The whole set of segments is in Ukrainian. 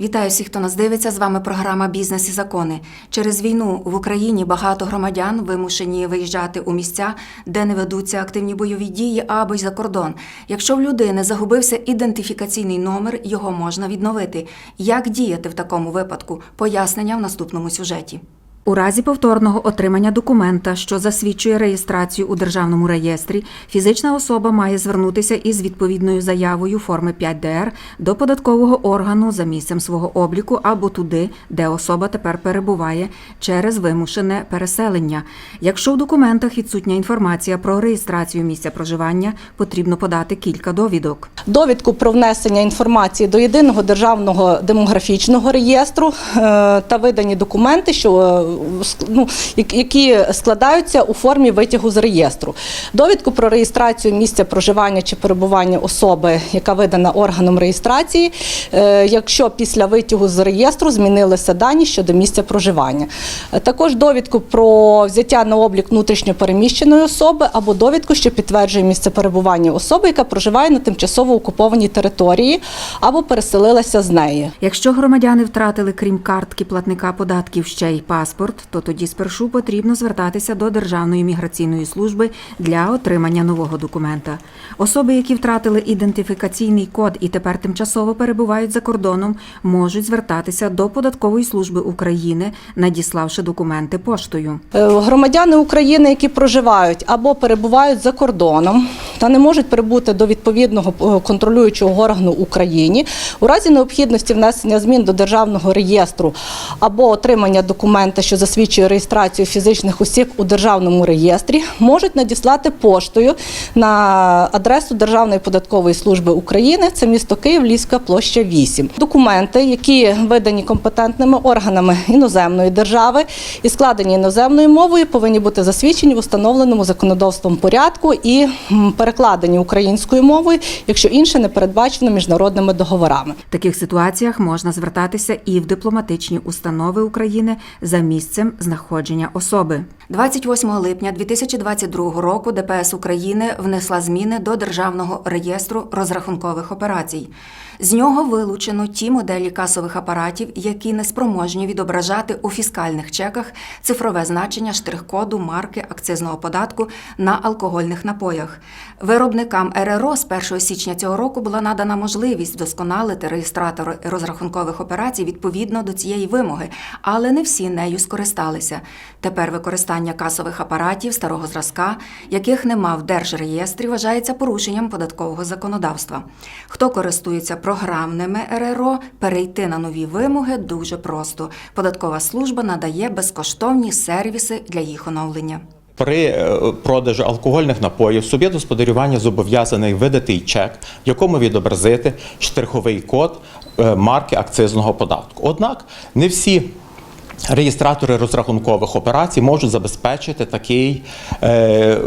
Вітаю всіх, хто нас дивиться. З вами програма Бізнес і закони. Через війну в Україні багато громадян вимушені виїжджати у місця, де не ведуться активні бойові дії або й за кордон. Якщо в людини загубився ідентифікаційний номер, його можна відновити. Як діяти в такому випадку? Пояснення в наступному сюжеті. У разі повторного отримання документа, що засвідчує реєстрацію у державному реєстрі, фізична особа має звернутися із відповідною заявою форми 5ДР до податкового органу за місцем свого обліку або туди, де особа тепер перебуває, через вимушене переселення. Якщо в документах відсутня інформація про реєстрацію місця проживання, потрібно подати кілька довідок. довідку про внесення інформації до єдиного державного демографічного реєстру е, та видані документи, що е, ну, які складаються у формі витягу з реєстру. Довідку про реєстрацію місця проживання чи перебування особи, яка видана органом реєстрації, е, якщо після витягу з реєстру змінилися дані щодо місця проживання. Е, Також довідку про взяття на облік внутрішньо переміщеної особи або довідку, що підтверджує місце перебування особи, яка проживає на тимчасово окупованій території або переселилася з неї. Якщо громадяни втратили крім картки платника податків ще й паспорт, то тоді спершу потрібно звертатися до Державної міграційної служби для отримання нового документа. Особи, які втратили ідентифікаційний код і тепер тимчасово перебувають за кордоном, можуть звертатися до податкової служби України, надіславши документи поштою. Е, Громадяни України, які проживають або перебувають за кордоном та не можуть прибути до відповідного е, контролюючого органу Україні, у разі необхідності внесення змін до державного реєстру або отримання документа, що засвідчує реєстрацію фізичних осіб у державному реєстрі, можуть надіслати поштою на адресу Державної податкової служби України. Це місто Київ, Львівська площа 8. Документи, які видані компетентними органами іноземної держави і складені іноземною мовою, повинні бути засвідчені в установленому законодавством порядку і м, перекладені українською мовою, якщо інше не передбачено міжнародними договорами. В таких ситуаціях можна звертатися і в дипломатичні установи України за місцем знаходження особи. 28 липня 2022 року ДПС України внесла зміни до Державного реєстру розрахункових операцій. З нього вилучено ті моделі касових апаратів, які не спроможні відображати у фіскальних чеках цифрове значення штрих-коду марки акцизного податку на алкогольних напоях. Виробникам РРО з 1 січня цього року була надана можливість вдосконалити реєстратор розрахункових операцій відповідно до цієї вимоги, але не всі нею скористалися. Тепер використання касових апаратів старого зразка, яких нема в держреєстрі, вважається порушенням податкового законодавства. Хто користується програмними РРО, перейти на нові вимоги дуже просто. Податкова служба надає безкоштовні сервіси для їх оновлення. При е, продажу алкогольних напоїв суб'єкт господарювання зобов'язаний видати чек, в якому відобразити штриховий код е, марки акцизного податку. Однак не всі реєстратори розрахункових операцій можуть забезпечити такий, е,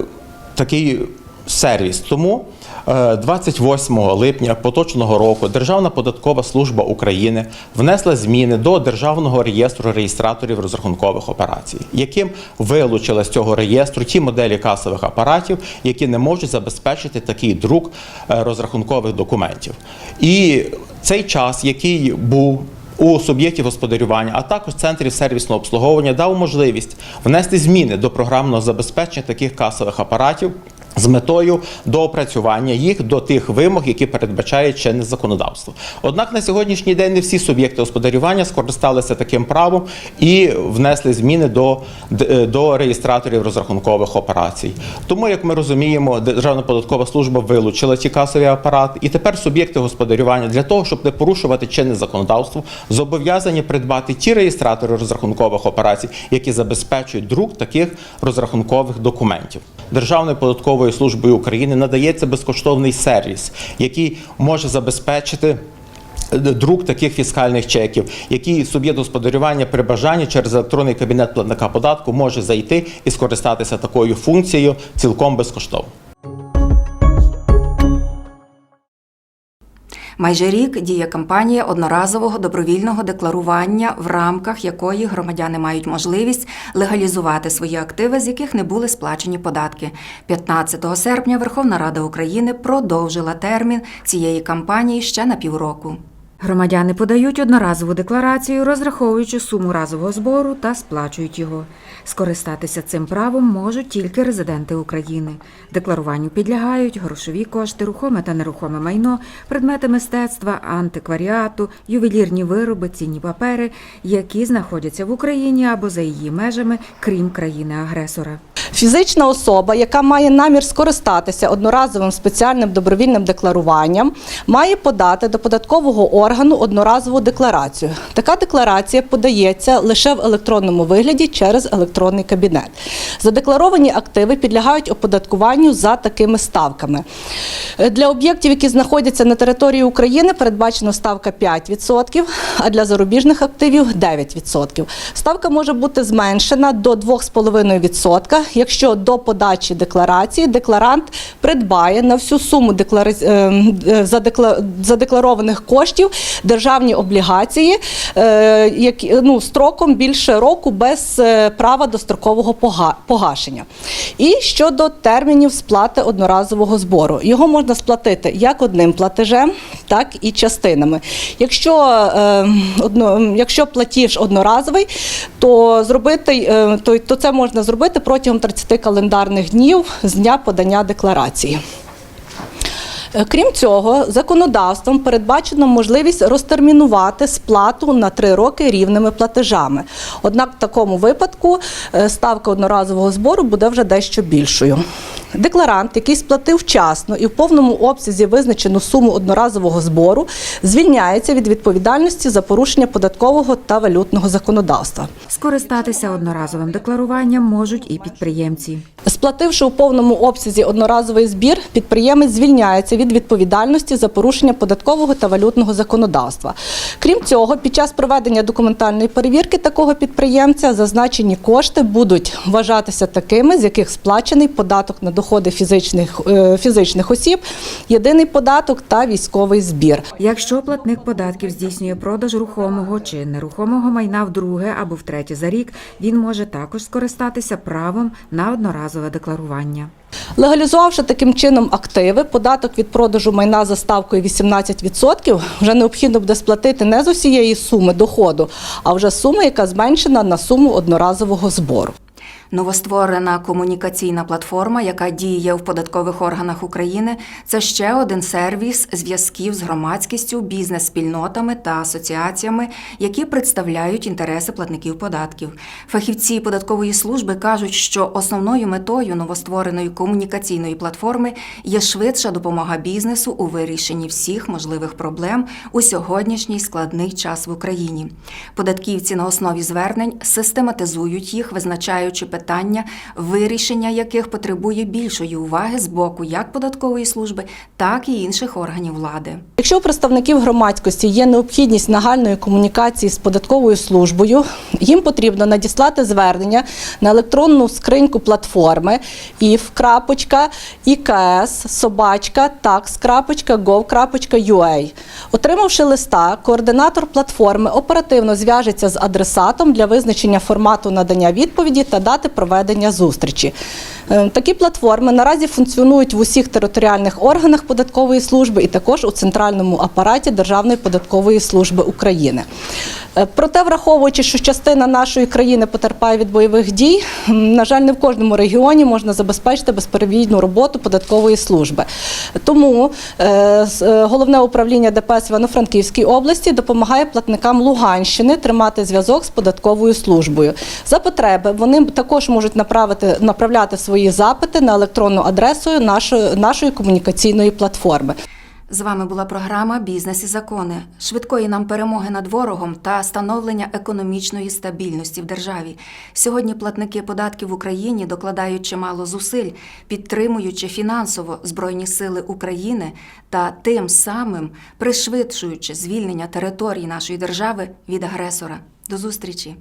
такий сервіс. Тому е, 28 липня поточного року Державна податкова служба України внесла зміни до Державного реєстру реєстраторів розрахункових операцій, яким вилучила з цього реєстру ті моделі касових апаратів, які не можуть забезпечити такий друк е, розрахункових документів. І цей час, який був у суб'єктів господарювання, а також центрів сервісного обслуговування дав можливість внести зміни до програмного забезпечення таких касових апаратів. З метою доопрацювання їх до тих вимог, які передбачає чинне законодавство. Однак на сьогоднішній день не всі суб'єкти господарювання скористалися таким правом і внесли зміни до, до реєстраторів розрахункових операцій. Тому, як ми розуміємо, Державна податкова служба вилучила ті касові апарати, і тепер суб'єкти господарювання для того, щоб не порушувати чинне законодавство, зобов'язані придбати ті реєстратори розрахункових операцій, які забезпечують друк таких розрахункових документів. Державною податковою службою України надається безкоштовний сервіс, який може забезпечити. Друк таких фіскальних чеків, які суб'єкт господарювання при бажанні через електронний кабінет платника податку може зайти і скористатися такою функцією цілком безкоштовно. Майже рік діє кампанія одноразового добровільного декларування, в рамках якої громадяни мають можливість легалізувати свої активи, з яких не були сплачені податки. 15 серпня Верховна Рада України продовжила термін цієї кампанії ще на півроку. Громадяни подають одноразову декларацію, розраховуючи суму разового збору та сплачують його. Скористатися цим правом можуть тільки резиденти України. Декларуванню підлягають грошові кошти, рухоме та нерухоме майно, предмети мистецтва, антикваріату, ювелірні вироби, цінні папери, які знаходяться в Україні або за її межами, крім країни-агресора. Фізична особа, яка має намір скористатися одноразовим спеціальним добровільним декларуванням, має подати до податкового органу одноразову декларацію. Така декларація подається лише в електронному вигляді через електронний кабінет. Задекларовані активи підлягають оподаткуванню за такими ставками. Е, Для об'єктів, які знаходяться на території України, передбачено ставка 5%, а для зарубіжних активів 9%. Ставка може бути зменшена до 2,5%, якщо до подачі декларації декларант придбає на всю суму е, е, задекла- задекларованих коштів державні облігації, е, які ну, строком більше року без е, права дострокового погашення. І щодо термінів сплати одноразового збору, його можна сплатити як одним платежем, так і частинами. Якщо, е, одно, якщо платіж одноразовий, то зробити то, то це можна зробити протягом 30 календарних днів з дня подання декларації. Е, Крім цього, законодавством передбачено можливість розтермінувати сплату на три роки рівними платежами. Однак в такому випадку е, ставка одноразового збору буде вже дещо більшою. Декларант, який сплатив вчасно і в повному обсязі визначену суму одноразового збору, звільняється від відповідальності за порушення податкового та валютного законодавства. Скористатися одноразовим декларуванням можуть і підприємці. Сплативши у повному обсязі одноразовий збір, підприємець звільняється від відповідальності за порушення податкового та валютного законодавства. Крім цього, під час проведення документальної перевірки такого підприємця зазначені кошти будуть вважатися такими, з яких сплачений податок на доходи фізичних, е, фізичних осіб, єдиний податок та військовий збір. Якщо платник податків здійснює продаж рухомого чи нерухомого майна вдруге або втретє за рік, він може також скористатися правом на одноразове декларування. Легалізувавши таким чином активи, податок від продажу майна за ставкою 18% вже необхідно буде сплатити не з усієї суми доходу, а вже суми, яка зменшена на суму одноразового збору. Новостворена комунікаційна платформа, яка діє в податкових органах України, це ще один сервіс зв'язків з громадськістю, бізнес-спільнотами та асоціаціями, які представляють інтереси платників податків. Фахівці податкової служби кажуть, що основною метою новоствореної комунікаційної платформи є швидша допомога бізнесу у вирішенні всіх можливих проблем у сьогоднішній складний час в Україні. Податківці на основі звернень систематизують їх, визначаючи питання, вирішення яких потребує більшої уваги з боку як податкової служби, так і інших органів влади. Якщо у представників громадськості є необхідність нагальної комунікації з податковою службою, їм потрібно надіслати звернення на електронну скриньку платформи if.ikс собачка tax.gov.ua. Отримавши листа, координатор платформи оперативно зв'яжеться з адресатом для визначення формату надання відповіді та дати проведення зустрічі. Е, Такі платформи наразі функціонують в усіх територіальних органах податкової служби і також у центральному апараті Державної податкової служби України. Е, Проте, враховуючи, що частина нашої країни потерпає від бойових дій, на жаль, не в кожному регіоні можна забезпечити безперебійну роботу податкової служби. Тому е, головне управління ДПС Івано-Франківській області допомагає платникам Луганщини тримати зв'язок з податковою службою. За потреби вони також можуть направити направляти свої запити на електронну адресу нашої, нашої комунікаційної платформи. З вами була програма Бізнес і закони, швидкої нам перемоги над ворогом та становлення економічної стабільності в державі. Сьогодні платники податків в Україні докладають чимало зусиль, підтримуючи фінансово Збройні сили України та тим самим пришвидшуючи звільнення територій нашої держави від агресора. До зустрічі!